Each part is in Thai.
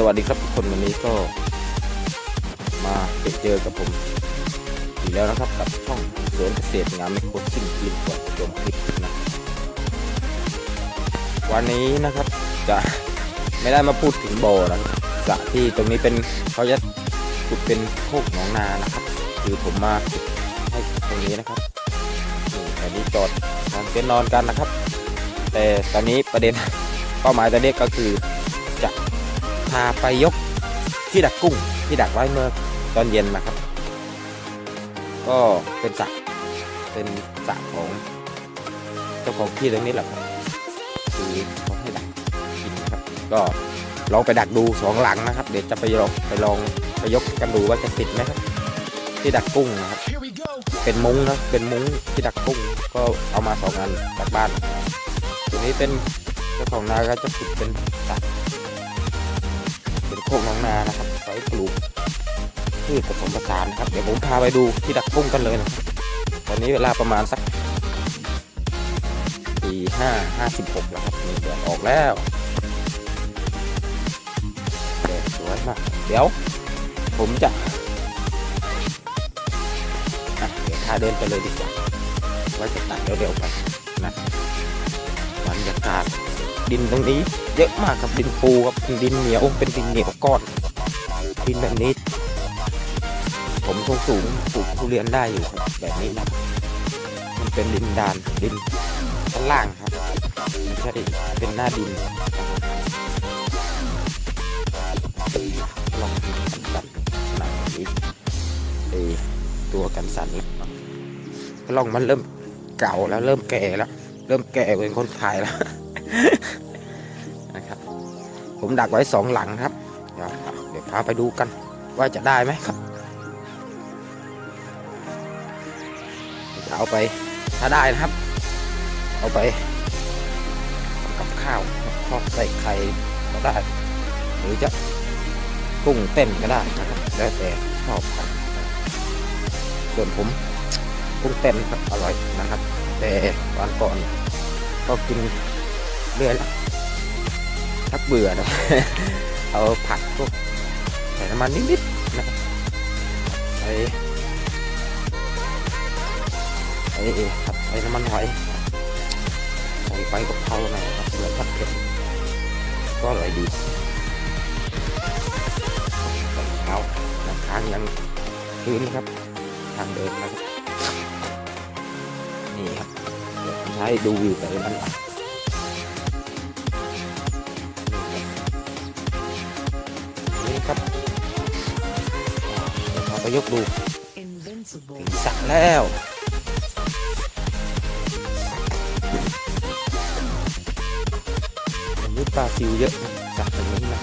สวัสดีครับทุกคนวันนี้ก็ มาเจอกับผมอีกแล้วนะครับกับช่องสวนเกษตรงามไม่โคตรชิ่งกินกว่าชมคลิปนะวันนี้นะครับจะไม่ได้มาพูดถึงบ่อนะครับสระที่ตรงนี้เป็นเขาจะขุดเป็นโคกหนองนานะครับ คือผมมาขุดให้ตรงนี้นะครับนี่ตอนนี้จอดนอนเป็นท์นอนกันนะครับ แต่ตอนนี้ประเด็นเป้าหมายตอนนี้ก็คือาไปยกที่ดักกุ้งที่ดักไว้เมื่อตอนเย็นนะครับ ก็เป็นสระเป็นสระของเจ้าของที่ตรงนี้แหละครับคือเขาให้ดักกินนครับ ก็ลองไปดักดูสองหลังนะครับ เดี๋ยวจะไปลองไปลองไปยกกันดูว่าจะติดไหมครับ ที่ดักกุ้งนะครับ เป็นมุ้งนะเป็นมุ้งที่ดักกุ้ง ก็เอามาสองอันจากบ้านตัวนี้เป็นเจ้าของนาก็จะปลูกเป็นสัตว์ เป็นโคกน้องนานะครับไว้ปลูกพืชผสมผสานนะครับเดี๋ยวผมพาไปดูที่ดักกุ้งกันเลยนะตอนนี้เวลาประมาณสักตีห้าห้าสิบหกแล้วครับนี่เดือดออกแล้วแดดสวยมากเดี๋ยว ผมจะเดี๋ยวพาเดินไปเลยดีกว่าว่าจะตัดเร็วๆไปนะบรรยากาศ ดินตรงนี้ เยอะมากครับดินปูครับเป็นดินเหนียวเป็นดินเหนียวก้อนดินแบบนี้ ผมสูงสูงปลูกทุเรียนได้อยู่ครับแบบนี้นะมันเป็นดินดานดินชั้นล่างครับไม่ใช่เป็นหน้าดินลองดูกันสันขนาดนี้ไอตัวกันสันนี่ลองมันเริ่มเก่าแล้วเริ่มแก่แล้ว เริ่มแก่เป็นคนขายแล้ว นะครับ ผมดักไว้สองหลังครับ เดี๋ยวพาไปดูกันว่าจะได้ไหมครับจะเอาไปถ้าได้นะครับ เอาไปกับข้าวทอดใส่ไข่ก็ได้ หรือจะกุ้งเต้นก็ได้นะครับ แล้วแต่ชอบครับส่วนผมกุ้งเต้นครับอร่อยนะครับ แต่วันก่อนก็กิน เรื่อยแล้วทักเบื่อนะเอาผัดพวกใส่น้ำมันนิดๆนะครับใส่ใส่ผัดใส่น้ำมันหอยใส่ใบกะเพราหน่อยครับเพื่อผัดเผ็ดก็อร่อยดีเท้าน้ำค้างยังพื้นครับ ทางเดินนะครับนี่ครับใช้ดูวิวแต่ละมัน ยวเราไปยกดู Invincible. ถึงสระแล้วอันนี้ปลาซิวเยอะนะสระตรงนี้นะ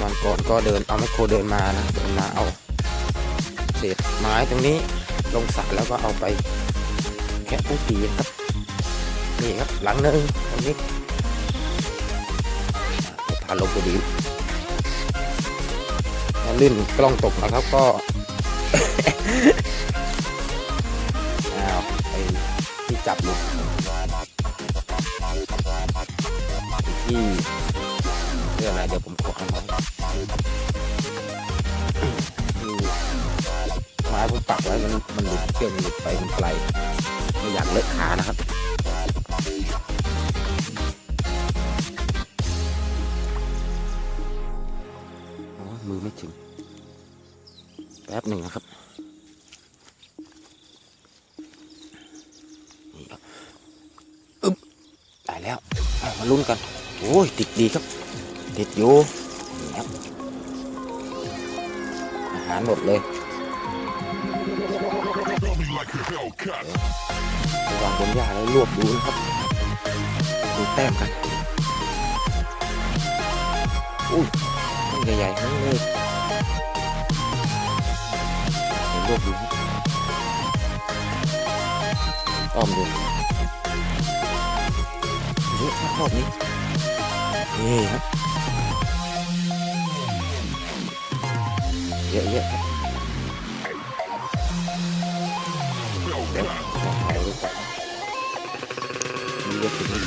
วันก่อนก็เดินเอาไมคโครเดินมานะเดินมาเอาเศษไม้ตรงนี้ลงสระแล้วก็เอาไปแคะผู้ตีนะครับนี่ครับหลังหนึงตรงนี้ อาลงไปดูถ้าลื่นกล้องตกนะครับก็อ้าวไปที่จับลูกที่เรื่องอะไรเดี๋ยวผมขอเอาไว้ที่ไม้ผมปักไว้มันมันหลุดเชือกมันหลุดไปมันไกลไม่อยากเลอะขานะครับ ป๊บหนึ่งนะครับนี่ครับอึ๊บได้แล้วมาลุ้นกัน โอ้ยติดดีครับ ติดอยู่นี่ครับอาหารหมดเลยวางบนหญ้าแล้วรวบดูนะครับดูแต้มกันอุ้ยมันใหญ่ๆทั้งเลย รวบดูอ้อมดูเยอะครับรอบนี้นี่ครับเยอะๆครับเดี๋ยว Hellcat. ลองถ่ายรูปก่อนนี่ก็ถึง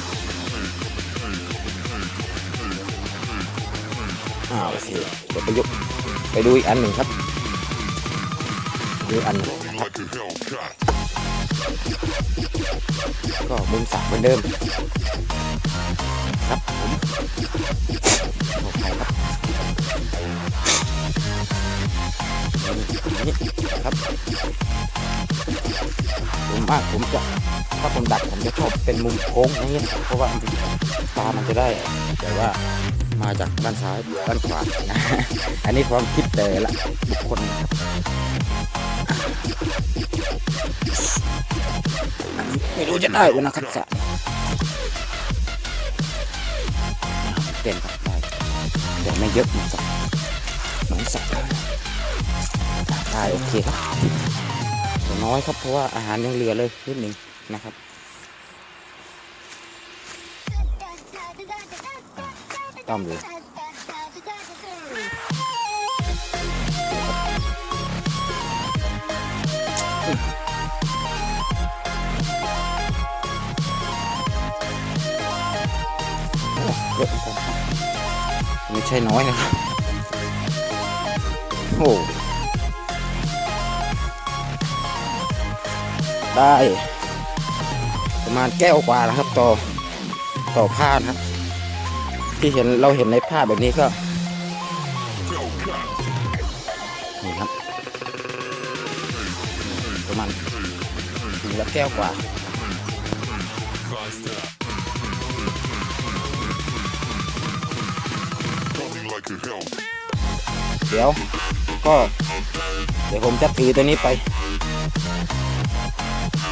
อ้าวโอเคเดี๋ยวไปยุไปดูอีกอันหนึ่งครับ ดูอีกอันหนึ่ง Run me like a Hellcat. ก็มุมสามเหมือนเดิมครับผมโอเคครับนี่ครับผมมากผมจะถ้าผมดักผมจะชอบเป็นมุมโค้งอย่างนี้นะครับเพราะว่าตามันจะได้แต่ว่ามาจากด้านซ้ายด้านขวานะอันนี้ความคิดแต่ละบุคคละครับอัน ไม่รู้จะได้หรือนะครับสะเต็มครับได้แต่ไม่เยอะหมือนสระเหมือนสระได้โอเคครับน้อยครับเพราะว่าอาหารยังเหลือเลยนิดหนึ่งนะครับต้อมดู โอ้เยอะครับไม่ใช่น้อยนะครับโอ้ได้ประมาณแก้วกว่าแล้วครับ ต่อต่อผ้านะครับ ที่เห็นเราเห็นในภาพแบบนี้ก็นี่ครับประมาณถึงละแก้วกว่า เดี๋ยวก็ เดี๋ยวผมจะถือตัวนี้ไป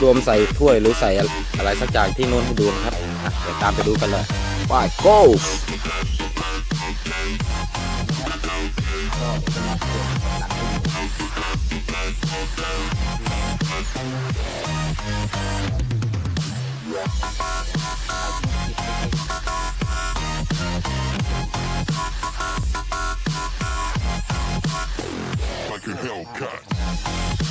รวมใส่ถ้วยหรือใส่อะไรสักอย่างที่นู้นให้ดูนะครับเดี๋ยวตามไปดูกันเลยไป go Like Cut.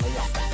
没有。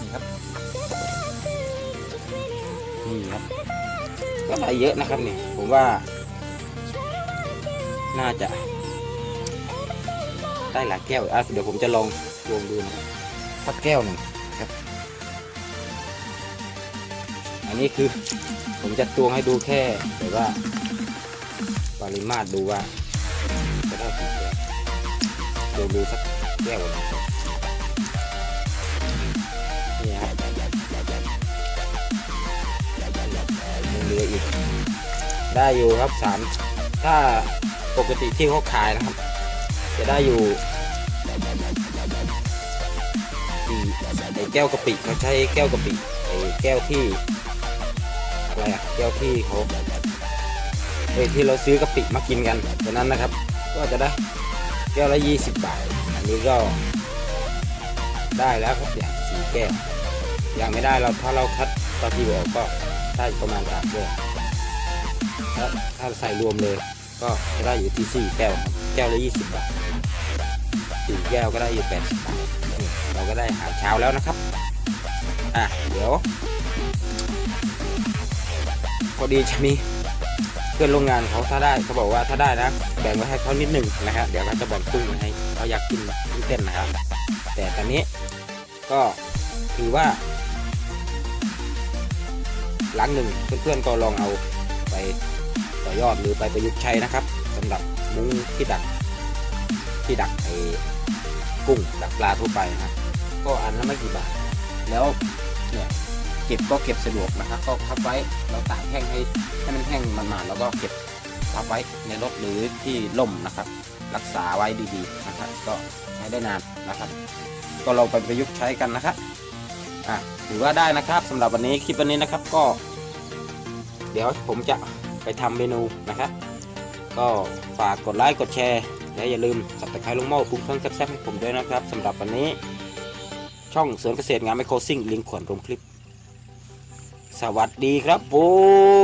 นี่ครับนี่ครับก็ได้เยอะนะครับนี่ผมว่า น่าจะได้หลายแก้วอะเดี๋ยวผมจะลองลองดูนะสักแก้วหนึ่งครับ อันนี้คือ ผมจะตวงให้ดูแค่แต่ว่า ปริมาตรดูว่าจะได้กี่แก้วเดี๋ยวดูสักแก้วหนึ่ง นี่ครับยังเหลืออีก ได้อยู่ครับสามถ้าปกติที่เขาขายนะครับ จะได้อยู่สี่ไอ้แก้วกะปิเขาใช้แก้วกะปิไอ้แก้วที่อะไรอะแก้วที่เขาไอ้ที่เราซื้อกะปิมากินกันดังนั้นนะครับ ก็จะได้แก้วละยี่สิบบาท อันนี้ก็ได้แล้วครับอย่างสี่แก้ว อยังไม่ได้เราถ้าเราคัดตอนที่บอกก็ได้ประมาณสามแก้วถ้าถ้าใส่รวมเลย ก็จะได้อยู่ที่สี่แก้วแก้วละยี่สิบบาทสี่แก้วก็ได้อยู่แปดสิบบาทเราก็ได้อาหารเช้าแล้วนะครับอะเดี๋ยวพอดีจะมีเพื่อนโรงงานเขาถ้าได้เขาบอกว่าถ้าได้นะแบ่งไว้ให้เขานิดหนึ่งนะครับเดี๋ยวเขาจะแบ่งครึ่งให้เขาอยากกินกินเต้นนะครับ แต่ตอนนี้ก็ถือว่า หลังหนึ่งเพื่อนๆก็ลองเอาไปต่อยอดหรือไปประยุกต์ใช้นะครับสำหรับมุ้งที่ดักที่ดักไอ้กุ้งดักปลาทั่วไปนะก็อันละไม่กี่บาท แล้วเนี่ยเก็บก็เก็บสะดวกนะครับ ก็พับไว้เราตากแห้งให้ให้มันแห้งมันๆแล้วก็เก็บพับไว้ในรถหรือที่ล่มนะครับ รักษาไว้ดีๆนะครับ ก็ใช้ได้นานนะครับ ก็เราไปประยุกต์ใช้กันนะครับอะ ถือว่าได้นะครับสำหรับวันนี้คลิปวันนี้นะครับก็ เดี๋ยวผมจะไปทำเมนูนะครับ ก็ฝากกดไลค์กดแชร์และอย่าลืมสับตะไคร้ลงหม้อปรุงเครื่องแซ่บๆให้ผมด้วยนะครับสำหรับวันนี้ ช่องสวนเกษตรงานไมโครซิ่งลิงขวนลงคลิป สวัสดีครับผ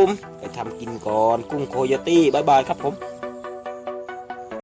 ม ไปทำกินก่อนกุ้งโคโยตี้บายบายครับผม